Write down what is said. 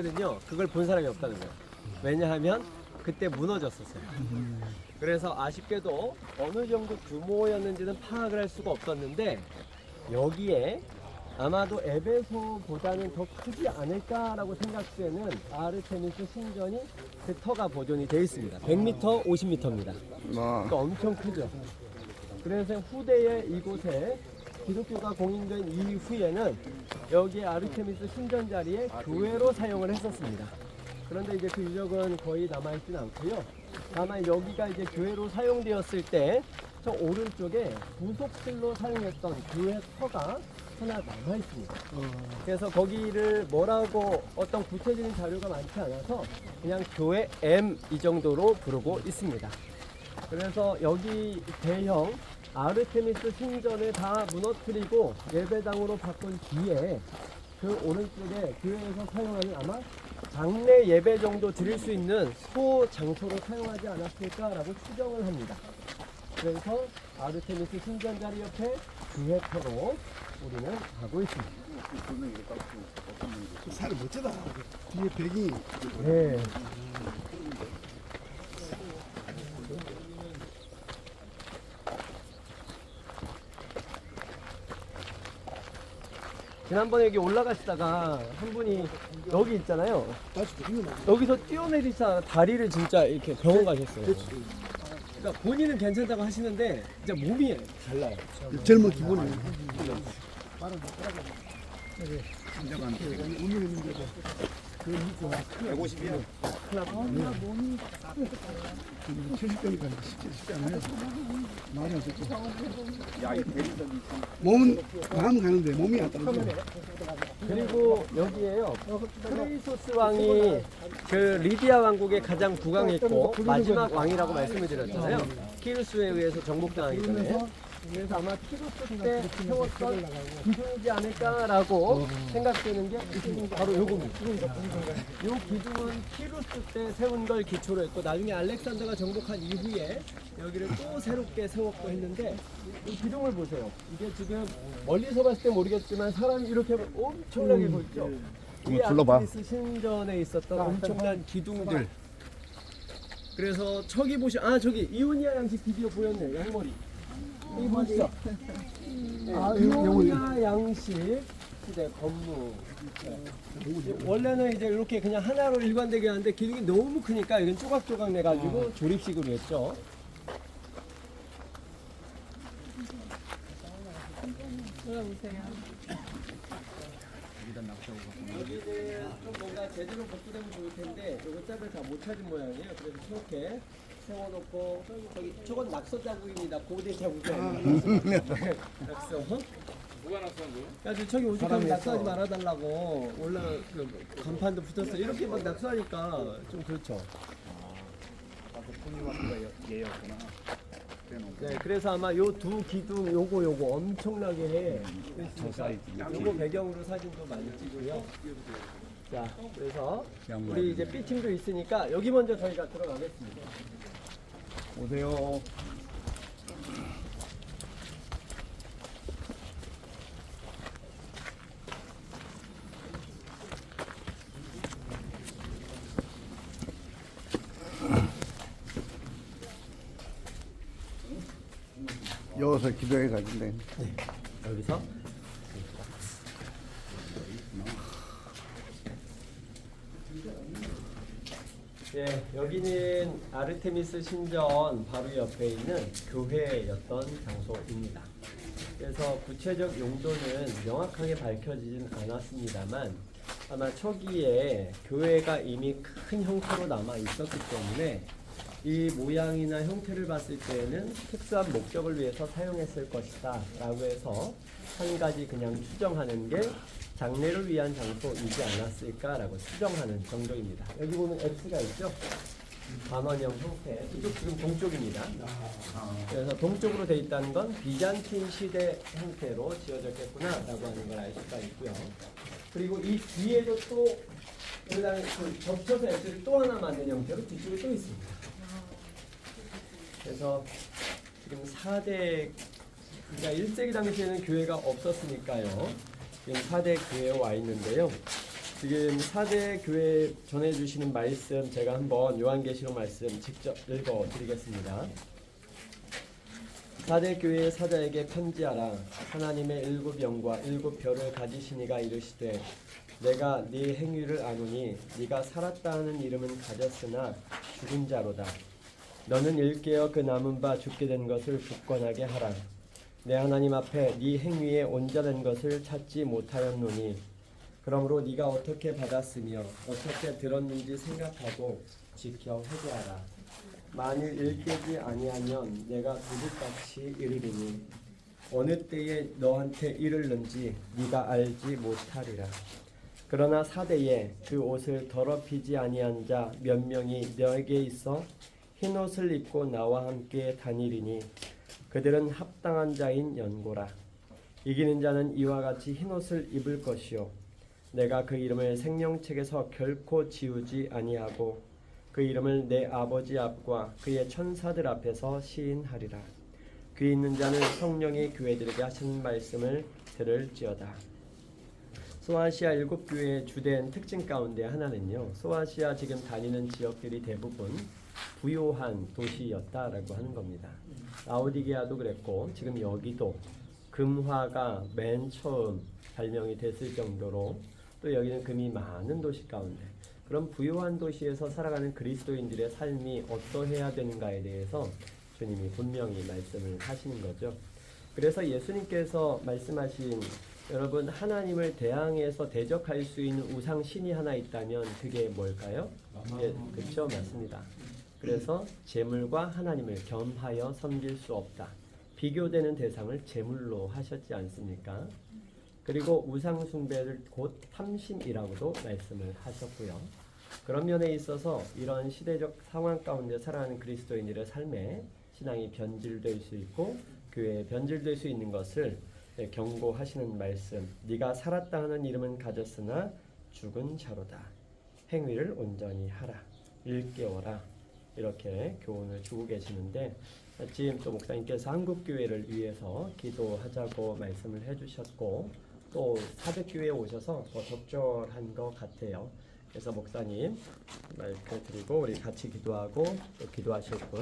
이제는요 그걸 본 사람이 없다는 거예요. 왜냐하면 그때 무너졌었어요. 그래서 아쉽게도 어느 정도 규모였는지는 파악을 할 수가 없었는데 여기에 아마도 에베소보다는 더 크지 않을까라고 생각되는 아르테미스 신전이 그 터가 보존이 되어 있습니다. 100m, 50m입니다. 와, 그러니까 엄청 크죠. 그래서 후대에 이곳에 기독교가 공인된 이후에는 여기 아르테미스 신전 자리에 교회로 사용을 했었습니다. 그런데 이제 그 유적은 거의 남아있지는 않고요. 다만 여기가 이제 교회로 사용되었을 때 저 오른쪽에 부속실로 사용했던 교회 터가 하나 남아 있습니다. 그래서 거기를 뭐라고 어떤 구체적인 자료가 많지 않아서 그냥 교회 M 이 정도로 부르고 있습니다. 그래서 여기 대형 아르테미스 신전을 다 무너뜨리고 예배당으로 바꾼 뒤에 그 오른쪽에 교회에서 사용하는 아마 장례 예배 정도 드릴 수 있는 소 장소로 사용하지 않았을까라고 추정을 합니다. 그래서 아르테미스 신전 자리 옆에 교회터로 우리는 가고 있습니다. 살이 멋지다. 뒤에 백이 네. 지난번에 여기 올라가시다가 한 분이 여기 있잖아요. 다시. 여기서 뛰어내리사 다리를 진짜 이렇게 병원 가셨어요. 그러니까 본인은 괜찮다고 하시는데 진짜 몸이 달라요. 젊은 기분이. 그 150이야. 70대니까 쉽지, 쉽지 않아요. 안 듣죠. 몸은 마음 가는데 몸이 안 따라줘. 그리고 여기에요. 크레이소스 왕이 그 리디아 왕국의 가장 부강했고 마지막 왕이라고 말씀을 드렸잖아요. 키루스에 의해서 정복당하기 전에. 그래서 아마 키루스 때 세웠던 기둥이지 않을까라고 생각되는 게 바로 요겁니다. 요 기둥은 키루스 때 세운 걸 기초로 했고 나중에 알렉산더가 정복한 이후에 여기를 또 새롭게 세웠고 했는데 이 기둥을 보세요. 이게 지금 멀리서 봤을 때 모르겠지만 사람이 이렇게 엄청나게 보이죠. 이 둘러봐. 아크리스 신전에 있었던 엄청난 기둥들. 그래서 저기 보시 아 저기 이오니아 양식 드디어 보였네 양머리. 여기 보시죠. 네, 아, 이거 이오니아 양식 시대 건물. 네. 원래는 이제 이렇게 그냥 하나로 일관되게 하는데 기둥이 너무 크니까 이건 조각조각 내가지고 조립식으로 했죠. 여기는 좀 뭔가 제대로 복구되면 좋을 텐데 요거 짝을 다 못 찾은 모양이에요. 그래서 이렇게 세워놓고 저기 저건 낙서 자국입니다. 고대 자국이 아니라 낙서. 누가 낙서한 거예요? 야, 저 저기 오죽하면 낙서하지 말아달라고 올라 그 간판도 붙었어. 이렇게 막 낙서하니까 좀 그렇죠. 네, 그래서 아마 요 두 기둥 요거 요거 엄청나게 했으니까 요거 배경으로 사진도 많이 찍고요. 자, 그래서 우리 이제 B 팀도 있으니까 여기 먼저 저희가 들어가겠습니다. 오세요. 여기서 기도해 가길래 여기서 예, 여기는 아르테미스 신전 바로 옆에 있는 교회였던 장소입니다. 그래서 구체적 용도는 명확하게 밝혀지진 않았습니다만 아마 초기에 교회가 이미 큰 형태로 남아 있었기 때문에 이 모양이나 형태를 봤을 때에는 특수한 목적을 위해서 사용했을 것이다 라고 해서 한 가지 그냥 추정하는 게 장례를 위한 장소이지 않았을까라고 추정하는 정도입니다. 여기 보면 X가 있죠? 반원형 형태. 이쪽 지금 동쪽입니다. 그래서 동쪽으로 돼 있다는 건 비잔틴 시대 형태로 지어졌겠구나라고 하는 걸 알 수가 있고요. 그리고 이 뒤에도 또 그다음에 그 겹쳐서 X를 또 하나 만든 형태로 뒤쪽에 또 있습니다. 그래서 지금 4대 그러니까 1세기 당시에는 교회가 없었으니까요. 지금 4대 교회에 와 있는데요. 지금 사대 교회 전해주시는 말씀 제가 한번 요한계시록 말씀 직접 읽어드리겠습니다. 사대 교회의 사자에게 편지하라. 하나님의 일곱 영과 일곱 별을 가지신 이가 이르시되 내가 네 행위를 아노니 네가 살았다 하는 이름은 가졌으나 죽은 자로다. 너는 일깨어 그 남은 바 죽게 된 것을 굳건하게 하라. 내 하나님 앞에 네 행위에 온전한 것을 찾지 못하였노니 그러므로 네가 어떻게 받았으며 어떻게 들었는지 생각하고 지켜 회개하라. 만일 일깨지 아니하면 내가 도둑같이 이르리니 어느 때에 너한테 이르는지 네가 알지 못하리라. 그러나 사대에 그 옷을 더럽히지 아니한 자 몇 명이 너에게 있어 흰 옷을 입고 나와 함께 다니리니 그들은 합당한 자인 연고라. 이기는 자는 이와 같이 흰 옷을 입을 것이요 내가 그 이름을 생명책에서 결코 지우지 아니하고 그 이름을 내 아버지 앞과 그의 천사들 앞에서 시인하리라. 귀 있는 자는 성령이 교회들에게 하신 말씀을 들을지어다. 소아시아 일곱 교회의 주된 특징 가운데 하나는요. 소아시아 지금 다니는 지역들이 대부분 부요한 도시였다라고 하는 겁니다. 라오디게아도 그랬고 지금 여기도 금화가 맨 처음 발명이 됐을 정도로 또 여기는 금이 많은 도시 가운데 그런 부유한 도시에서 살아가는 그리스도인들의 삶이 어떠해야 되는가에 대해서 주님이 분명히 말씀을 하시는 거죠. 그래서 예수님께서 말씀하신 여러분 하나님을 대항해서 대적할 수 있는 우상 신이 하나 있다면 그게 뭘까요? 예, 그렇죠, 맞습니다. 그래서 재물과 하나님을 겸하여 섬길 수 없다. 비교되는 대상을 재물로 하셨지 않습니까? 그리고 우상 숭배를 곧 탐심이라고도 말씀을 하셨고요. 그런 면에 있어서 이런 시대적 상황 가운데 살아가는 그리스도인들의 삶에 신앙이 변질될 수 있고 교회에 변질될 수 있는 것을 네, 경고하시는 말씀. 네가 살았다 하는 이름은 가졌으나 죽은 자로다. 행위를 온전히 하라. 일깨워라. 이렇게 교훈을 주고 계시는데 지금 또 목사님께서 한국 교회를 위해서 기도하자고 말씀을 해주셨고 또 사백 교회에 오셔서 더 적절한 것 같아요. 그래서 목사님 마이크 드리고 우리 같이 기도하고 또 기도하실 분